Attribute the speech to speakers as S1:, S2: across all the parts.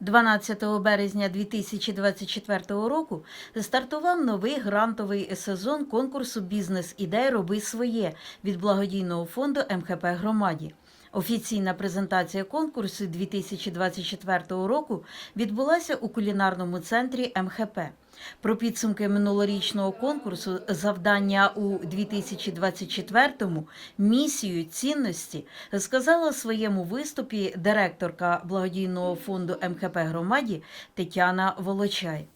S1: 12 березня 2024 року стартував новий грантовий сезон конкурсу Бізнес-ідей Роби своє від благодійного фонду МХП Громаді. Офіційна презентація конкурсу 2024 року відбулася у кулінарному центрі МХП. Про підсумки минулорічного конкурсу, завдання у 2024-му, місію цінності сказала у своєму виступі директорка благодійного фонду МХП громаді Тетяна Волочай.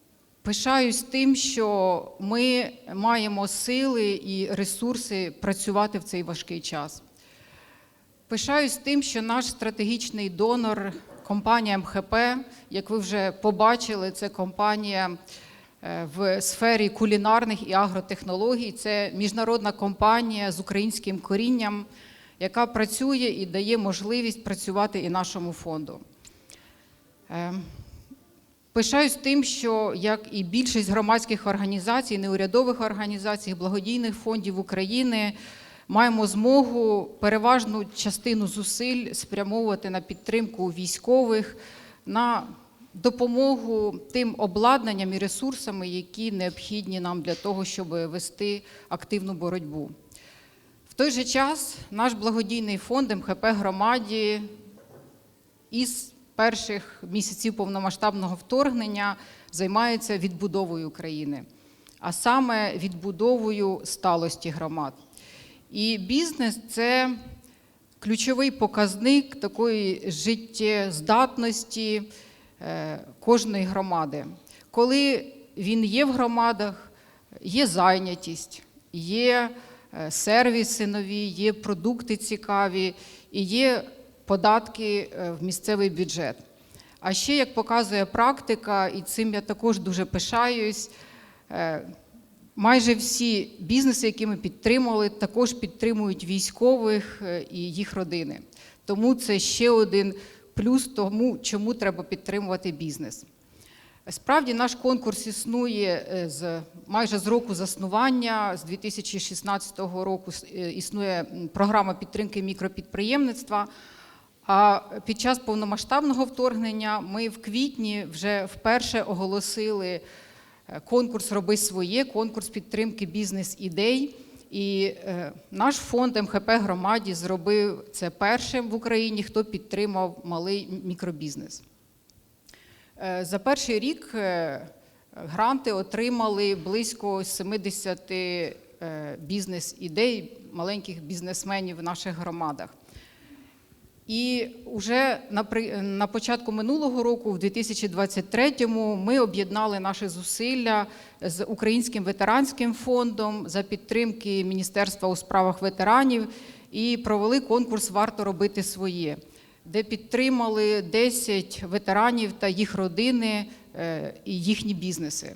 S2: Пишаюсь тим, що ми маємо сили і ресурси працювати в цей важкий час. Пишаюсь тим, що наш стратегічний донор, компанія МХП, як ви вже побачили, це компанія е, в сфері кулінарних і агротехнологій. Це міжнародна компанія з українським корінням, яка працює і дає можливість працювати і нашому фонду. Е, Пишаюсь тим, що як і більшість громадських організацій, неурядових організацій, благодійних фондів України маємо змогу переважну частину зусиль спрямовувати на підтримку військових, на допомогу тим обладнанням і ресурсами, які необхідні нам для того, щоб вести активну боротьбу. В той же час наш благодійний фонд МХП громаді із перших місяців повномасштабного вторгнення займається відбудовою України, а саме відбудовою сталості громад. І бізнес це ключовий показник такої життєздатності е, кожної громади. Коли він є в громадах, є зайнятість, є е, сервіси нові, є продукти цікаві і є податки е, в місцевий бюджет. А ще, як показує практика, і цим я також дуже пишаюсь, майже всі бізнеси, які ми підтримували, також підтримують військових е, і їх родини. Тому це ще один плюс тому, чому треба підтримувати бізнес. Справді, наш конкурс існує е, з майже з року заснування, з 2016 року е, існує програма підтримки мікропідприємництва. А під час повномасштабного вторгнення ми в квітні вже вперше оголосили конкурс Роби своє, конкурс підтримки бізнес-ідей. І е, наш фонд МХП громаді зробив це першим в Україні, хто підтримав малий мікробізнес. Е, За перший рік е, гранти отримали близько 70 е, бізнес-ідей маленьких бізнесменів в наших громадах. І вже на, початку минулого року, в 2023-му, ми об'єднали наші зусилля з Українським ветеранським фондом за підтримки Міністерства у справах ветеранів і провели конкурс Варто робити своє, де підтримали 10 ветеранів та їх родини е, і їхні бізнеси.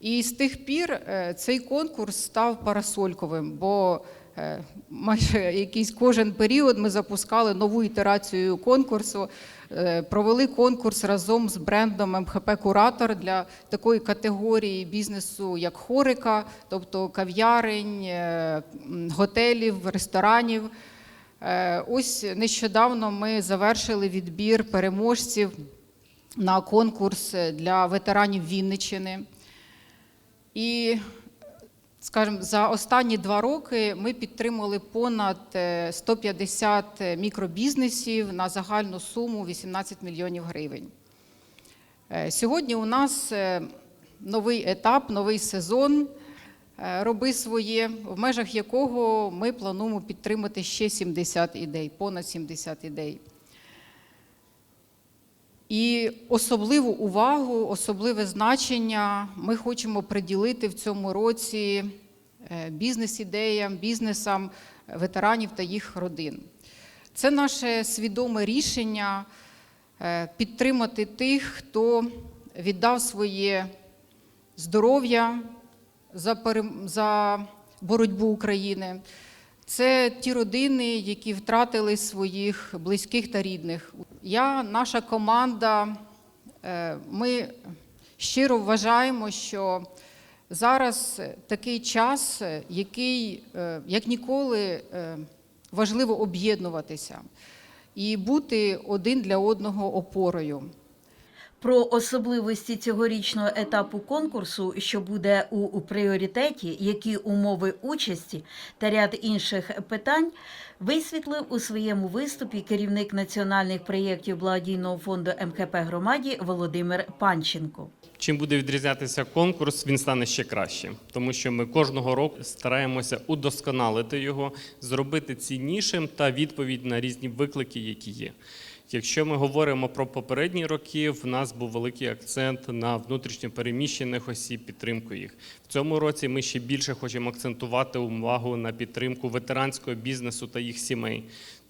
S2: І з тих пір е, цей конкурс став парасольковим, бо майже якийсь кожен період ми запускали нову ітерацію конкурсу, е, провели конкурс разом з брендом МХП Куратор для такої категорії бізнесу, як хорика, тобто кав'ярень, е, готелів, ресторанів. Е, Ось нещодавно ми завершили відбір переможців на конкурс для ветеранів Вінниччини. І, скажімо, за останні два роки ми підтримали понад е, 150 мікробізнесів на загальну суму 18 мільйонів гривень. Е, Сьогодні у нас е, новий етап, новий сезон е, роби своє, в межах якого ми плануємо підтримати ще 70 ідей, понад 70 ідей. І особливу увагу, особливе значення ми хочемо приділити в цьому році е, бізнес-ідеям, бізнесам ветеранів та їх родин. Це наше свідоме рішення е, підтримати тих, хто віддав своє здоров'я за, боротьбу України. Це ті родини, які втратили своїх близьких та рідних. Я, наша команда, е, ми щиро вважаємо, що зараз такий час, який е, як ніколи е, важливо об'єднуватися і бути один для одного опорою.
S1: Про особливості цьогорічного етапу конкурсу, що буде у, у пріоритеті, які умови участі та ряд інших питань, висвітлив у своєму виступі керівник національних проєктів благодійного фонду МХП громаді Володимир Панченко.
S3: Чим буде відрізнятися конкурс, він стане ще краще, тому що ми кожного року стараємося удосконалити його, зробити ціннішим та відповідь на різні виклики, які є. Якщо ми говоримо про попередні роки, в нас був великий акцент на внутрішньо переміщених осіб, підтримку їх. В цьому році ми ще більше хочемо акцентувати увагу на підтримку ветеранського бізнесу та їх сімей.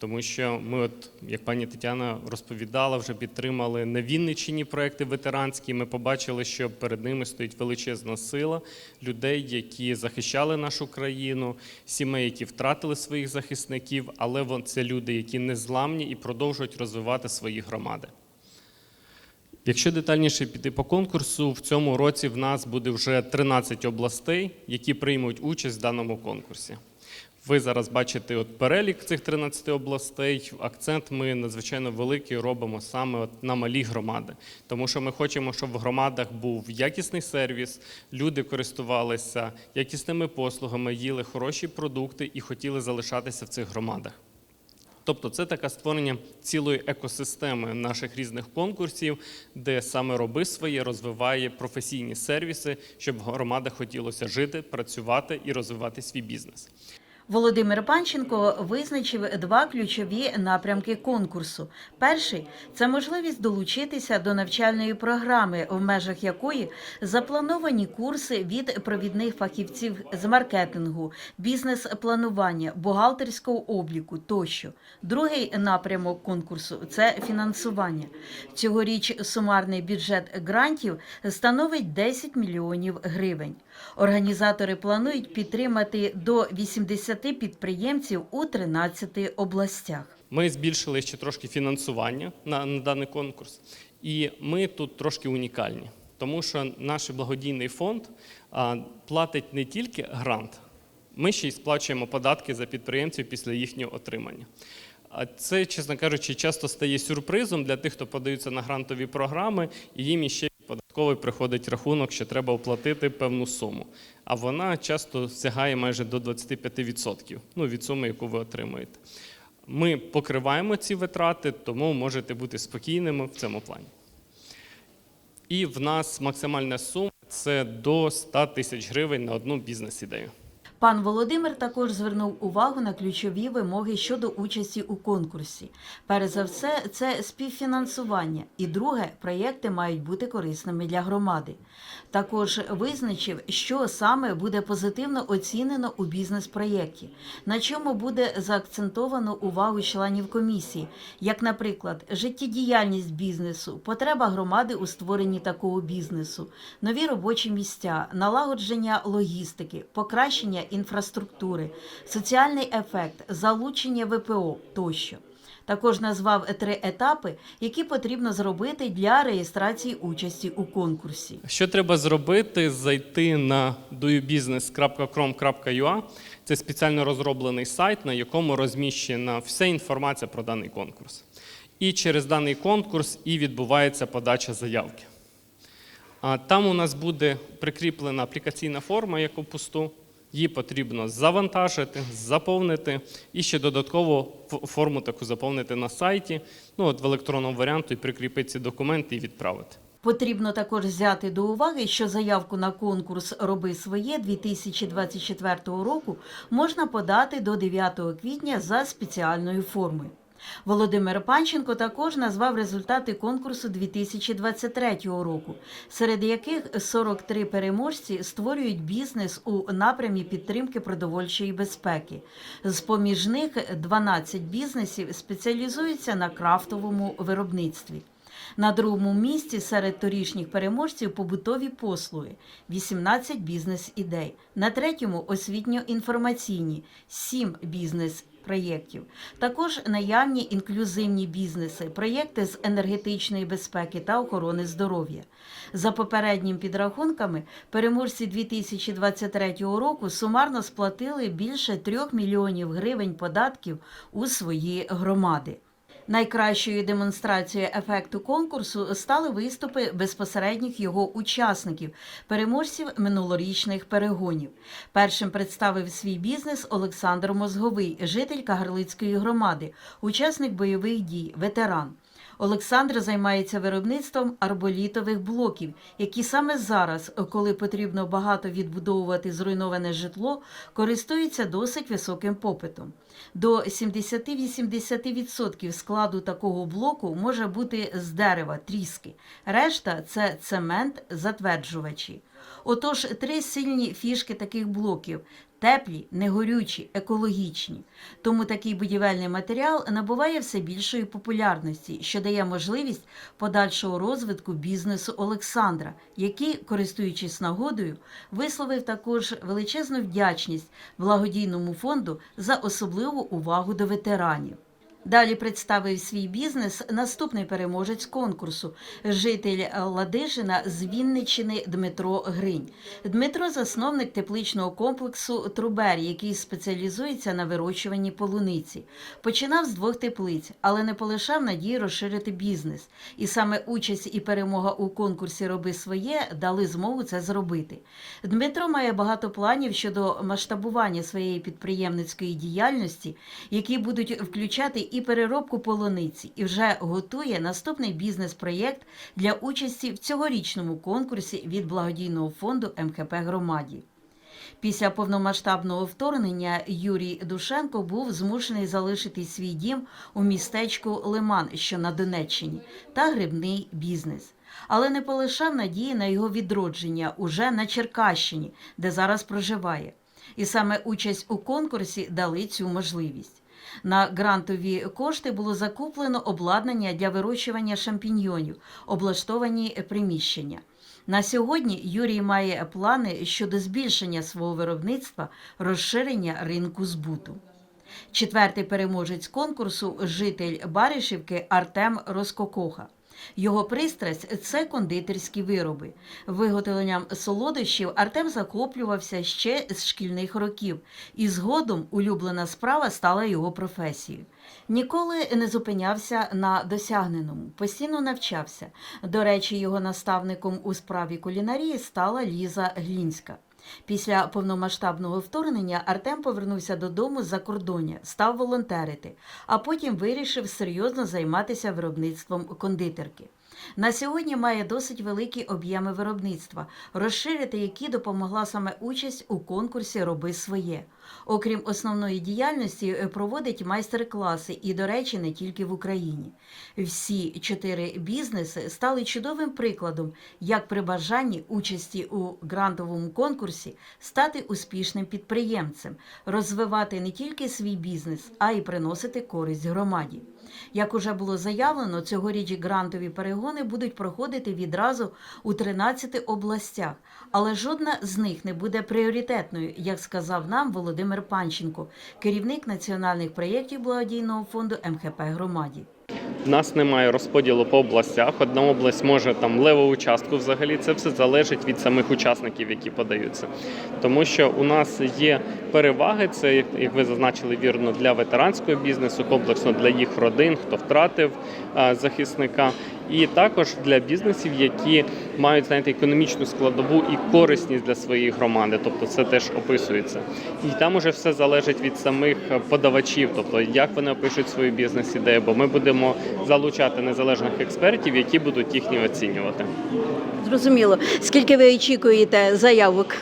S3: Тому що ми, от як пані Тетяна розповідала, вже підтримали на Вінниччині проекти ветеранські. Ми побачили, що перед ними стоїть величезна сила людей, які захищали нашу країну, сімей, які втратили своїх захисників, але це люди, які незламні і продовжують розвивати свої громади. Якщо детальніше піти по конкурсу, в цьому році в нас буде вже 13 областей, які приймуть участь в даному конкурсі. Ви зараз бачите от перелік цих 13 областей. Акцент ми надзвичайно великий робимо саме от на малі громади, тому що ми хочемо, щоб в громадах був якісний сервіс, люди користувалися якісними послугами, їли хороші продукти і хотіли залишатися в цих громадах. Тобто це таке створення цілої екосистеми наших різних конкурсів, де саме роби своє розвиває професійні сервіси, щоб в громадах хотілося жити, працювати і розвивати свій бізнес.
S1: Володимир Панченко визначив два ключові напрямки конкурсу. Перший це можливість долучитися до навчальної програми, в межах якої заплановані курси від провідних фахівців з маркетингу, бізнес-планування, бухгалтерського обліку тощо. Другий напрямок конкурсу це фінансування. Цьогоріч сумарний бюджет грантів становить 10 мільйонів гривень. Організатори планують підтримати до 80 підприємців у 13 областях.
S3: Ми збільшили ще трошки фінансування на, на даний конкурс, і ми тут трошки унікальні, тому що наш благодійний фонд а, платить не тільки грант, ми ще й сплачуємо податки за підприємців після їхнього отримання. А це, чесно кажучи, часто стає сюрпризом для тих, хто подаються на грантові програми, і їм іще податковий приходить рахунок, що треба оплатити певну суму. А вона часто сягає майже до 25% ну, від суми, яку ви отримуєте. Ми покриваємо ці витрати, тому можете бути спокійними в цьому плані. І в нас максимальна сума це до 100 тисяч гривень на одну бізнес-ідею.
S1: Пан Володимир також звернув увагу на ключові вимоги щодо участі у конкурсі. Перш за все, це співфінансування, і друге, проєкти мають бути корисними для громади. Також визначив, що саме буде позитивно оцінено у бізнес-проєкті, на чому буде заакцентовано увагу членів комісії, як, наприклад, життєдіяльність бізнесу, потреба громади у створенні такого бізнесу, нові робочі місця, налагодження логістики, покращення інфраструктури, соціальний ефект, залучення ВПО тощо. Також назвав три етапи, які потрібно зробити для реєстрації участі у конкурсі.
S3: Що треба зробити? Зайти на doyobusiness.com.ua. Це спеціально розроблений сайт, на якому розміщена вся інформація про даний конкурс. І через даний конкурс і відбувається подача заявки. А Там у нас буде прикріплена аплікаційна форма, яку пусту. Її потрібно завантажити, заповнити і ще додатково форму таку заповнити на сайті, ну от в електронному варіанті прикріпити ці документи і відправити.
S1: Потрібно також взяти до уваги, що заявку на конкурс Роби своє 2024 року можна подати до 9 квітня за спеціальною формою. Володимир Панченко також назвав результати конкурсу 2023 року, серед яких 43 переможці створюють бізнес у напрямі підтримки продовольчої безпеки. З поміж них 12 бізнесів спеціалізуються на крафтовому виробництві. На другому місці серед торішніх переможців побутові послуги 18 бізнес-ідей. На третьому освітньо-інформаційні 7 бізнес проєктів. Також наявні інклюзивні бізнеси, проєкти з енергетичної безпеки та охорони здоров'я. За попередніми підрахунками, переможці 2023 року сумарно сплатили більше 3 мільйонів гривень податків у свої громади. Найкращою демонстрацією ефекту конкурсу стали виступи безпосередніх його учасників, переможців минулорічних перегонів. Першим представив свій бізнес Олександр Мозговий, житель Кагарлицької громади, учасник бойових дій, ветеран. Олександр займається виробництвом арболітових блоків, які саме зараз, коли потрібно багато відбудовувати зруйноване житло, користуються досить високим попитом. До 70-80% складу такого блоку може бути з дерева, тріски. Решта це цемент, затверджувачі. Отож, три сильні фішки таких блоків теплі, негорючі, екологічні. Тому такий будівельний матеріал набуває все більшої популярності, що дає можливість подальшого розвитку бізнесу Олександра, який, користуючись нагодою, висловив також величезну вдячність благодійному фонду за особливу увагу до ветеранів. Далі представив свій бізнес наступний переможець конкурсу, житель Ладижина з Вінниччини Дмитро Гринь. Дмитро засновник тепличного комплексу Трубер, який спеціалізується на вирощуванні полуниці. Починав з двох теплиць, але не полишав надії розширити бізнес. І саме участь і перемога у конкурсі Роби своє дали змогу це зробити. Дмитро має багато планів щодо масштабування своєї підприємницької діяльності, які будуть включати і переробку полуниці, і вже готує наступний бізнес-проєкт для участі в цьогорічному конкурсі від благодійного фонду МХП Громаді. Після повномасштабного вторгнення Юрій Душенко був змушений залишити свій дім у містечку Лиман, що на Донеччині, та грибний бізнес. Але не полишав надії на його відродження уже на Черкащині, де зараз проживає. І саме участь у конкурсі дали цю можливість. На грантові кошти було закуплено обладнання для вирощування шампіньйонів, облаштовані приміщення. На сьогодні Юрій має плани щодо збільшення свого виробництва, розширення ринку збуту. Четвертий переможець конкурсу житель Баришівки Артем Роскокоха. Його пристрасть це кондитерські вироби. Виготовленням солодощів Артем захоплювався ще з шкільних років, і згодом улюблена справа стала його професією. Ніколи не зупинявся на досягненому, постійно навчався. До речі, його наставником у справі кулінарії стала Ліза Глінська. Після повномасштабного вторгнення Артем повернувся додому з-за кордоні, став волонтерити, а потім вирішив серйозно займатися виробництвом кондитерки. На сьогодні має досить великі об'єми виробництва, розширити які допомогла саме участь у конкурсі Роби своє. Окрім основної діяльності, е, проводить майстер-класи і, до речі, не тільки в Україні. Всі чотири бізнеси стали чудовим прикладом, як при бажанні участі у грантовому конкурсі стати успішним підприємцем, розвивати не тільки свій бізнес, а й приносити користь громаді. Як уже було заявлено, цьогоріч грантові перегони будуть проходити відразу у 13 областях, але жодна з них не буде пріоритетною, як сказав нам Володимир Панченко, керівник національних проєктів благодійного фонду МХП громаді.
S3: У нас немає розподілу по областях. Одна область може там леву участку взагалі. Це все залежить від самих учасників, які подаються. Тому що у нас є переваги, це як ви зазначили вірно для ветеранського бізнесу, комплексно для їх родин, хто втратив захисника, і також для бізнесів, які мають знаєте, економічну складову і корисність для своєї громади. Тобто це теж описується. І там уже все залежить від самих подавачів, тобто як вони опишуть свою бізнес-ідею, бо ми будемо залучати незалежних експертів, які будуть їхні оцінювати.
S1: Зрозуміло. Скільки ви очікуєте заявок?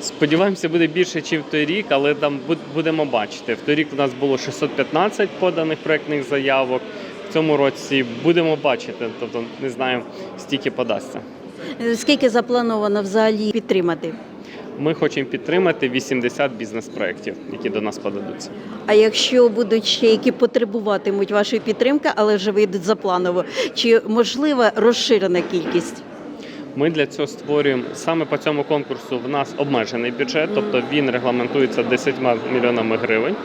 S3: Сподіваємося, буде більше, ніж в той рік, але там будемо бачити. В той рік у нас було 615 поданих проектних заявок. В цьому році будемо бачити, тобто не знаю, стільки подасться.
S1: Скільки заплановано взагалі підтримати?
S3: Ми хочемо підтримати 80 бізнес-проєктів, які до нас подадуться.
S1: А якщо будуть ще які потребуватимуть вашої підтримки, але вже вийдуть запланово, чи можлива розширена кількість?
S3: Ми для цього створюємо саме по цьому конкурсу. В нас обмежений бюджет, тобто він регламентується 10 мільйонами гривень.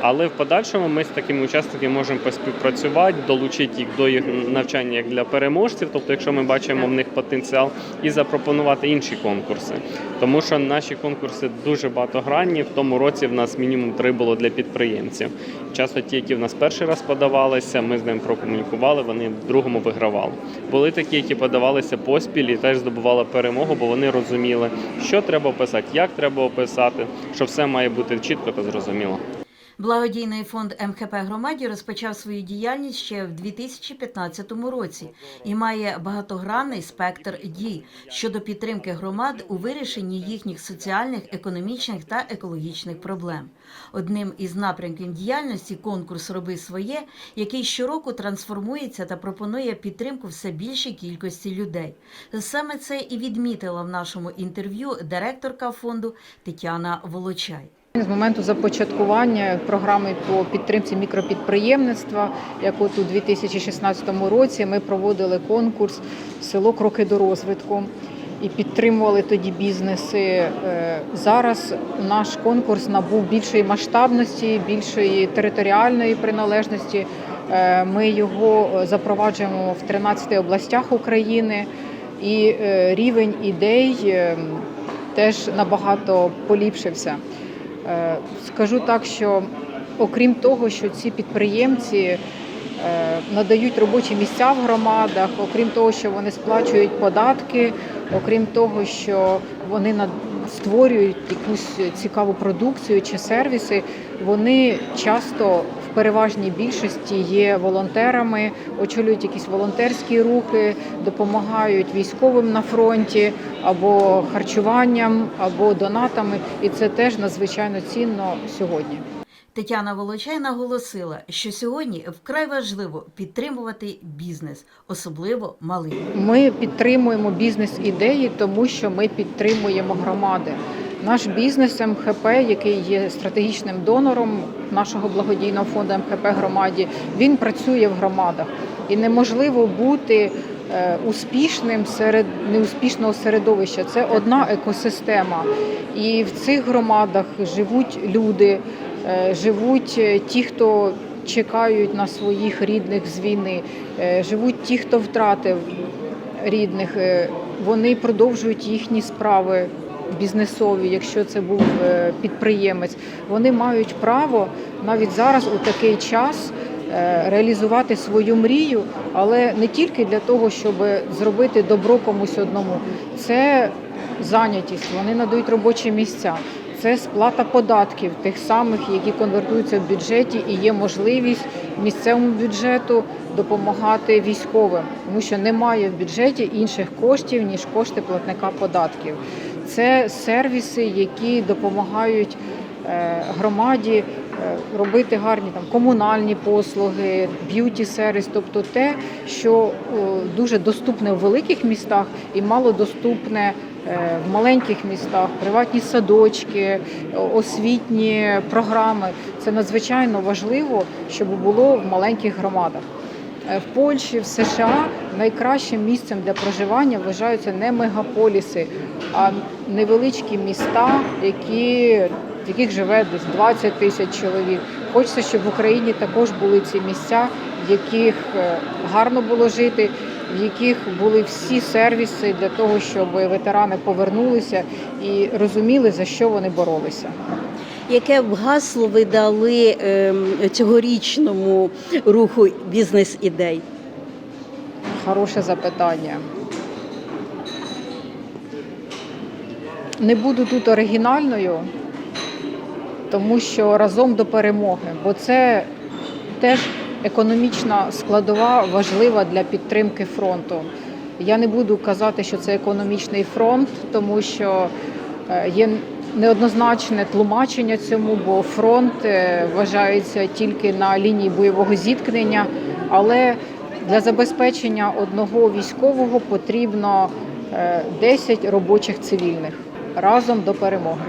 S3: Але в подальшому ми з такими учасниками можемо поспівпрацювати, долучити їх до їх навчання як для переможців, тобто, якщо ми бачимо в них потенціал, і запропонувати інші конкурси. Тому що наші конкурси дуже багатогранні. В тому році в нас мінімум три було для підприємців. Часто ті, які в нас перший раз подавалися, ми з ними прокомунікували, вони в другому вигравали. Були такі, які подавалися поспіль і теж здобували перемогу, бо вони розуміли, що треба описати, як треба описати, що все має бути чітко та зрозуміло.
S1: Благодійний фонд МХП громаді розпочав свою діяльність ще в 2015 році і має багатогранний спектр дій щодо підтримки громад у вирішенні їхніх соціальних, економічних та екологічних проблем. Одним із напрямків діяльності конкурс Роби своє, який щороку трансформується та пропонує підтримку все більшій кількості людей. Саме це і відмітила в нашому інтерв'ю директорка фонду Тетяна Волочай.
S2: З моменту започаткування програми по підтримці мікропідприємництва, як от у 2016 році ми проводили конкурс Село Кроки до розвитку і підтримували тоді бізнеси. Е, Зараз наш конкурс набув більшої масштабності, більшої територіальної приналежності. Е, Ми його запроваджуємо в 13 областях України, і е, рівень ідей е, теж набагато поліпшився. Е, Скажу так, що окрім того, що ці підприємці е, надають робочі місця в громадах, окрім того, що вони сплачують податки, окрім того, що вони створюють якусь цікаву продукцію чи сервіси, вони часто в переважній більшості є волонтерами, очолюють якісь волонтерські рухи, допомагають військовим на фронті або харчуванням, або донатами, і це теж надзвичайно цінно сьогодні.
S1: Тетяна Волочай наголосила, що сьогодні вкрай важливо підтримувати бізнес, особливо малий.
S2: Ми підтримуємо бізнес-ідеї, тому що ми підтримуємо громади. Наш бізнес МХП, який є стратегічним донором нашого благодійного фонду МХП громаді, він працює в громадах. І неможливо бути е, успішним серед неуспішного середовища. Це одна екосистема. І в цих громадах живуть люди, живуть е, ті, хто чекають на своїх рідних з війни, е, живуть ті, хто втратив рідних. е, Вони продовжують їхні справи бізнесові, якщо це був е, підприємець. Вони мають право навіть зараз у такий час е, реалізувати свою мрію, але не тільки для того, щоб зробити добро комусь одному. Це зайнятість, вони надають робочі місця. Це сплата податків, тих самих, які конвертуються в бюджеті, і є можливість місцевому бюджету допомагати військовим, тому що немає в бюджеті інших коштів ніж кошти платника податків. Це сервіси, які допомагають е, громаді е, робити гарні там комунальні послуги, б'юті сервіс, тобто те, що дуже доступне в великих містах і мало доступне в маленьких містах, приватні садочки, освітні програми. Це надзвичайно важливо, щоб було в маленьких громадах. Е, В Польщі, в США найкращим місцем для проживання вважаються не мегаполіси, а невеличкі міста, які, в яких живе десь 20 тисяч чоловік. Хочеться, щоб в Україні також були ці місця, в яких е, гарно було жити, в яких були всі сервіси для того, щоб ветерани повернулися і розуміли, за що вони боролися.
S4: Яке б гасло ви дали ем, цьогорічному руху бізнес-ідей?
S2: Хороше запитання. Не буду тут оригінальною, тому що разом до перемоги, бо це теж економічна складова важлива для підтримки фронту. Я не буду казати, що це економічний фронт, тому що е, є неоднозначне тлумачення цьому, бо фронт е, вважається тільки на лінії бойового зіткнення, але для забезпечення одного військового потрібно е, 10 робочих цивільних разом до перемоги.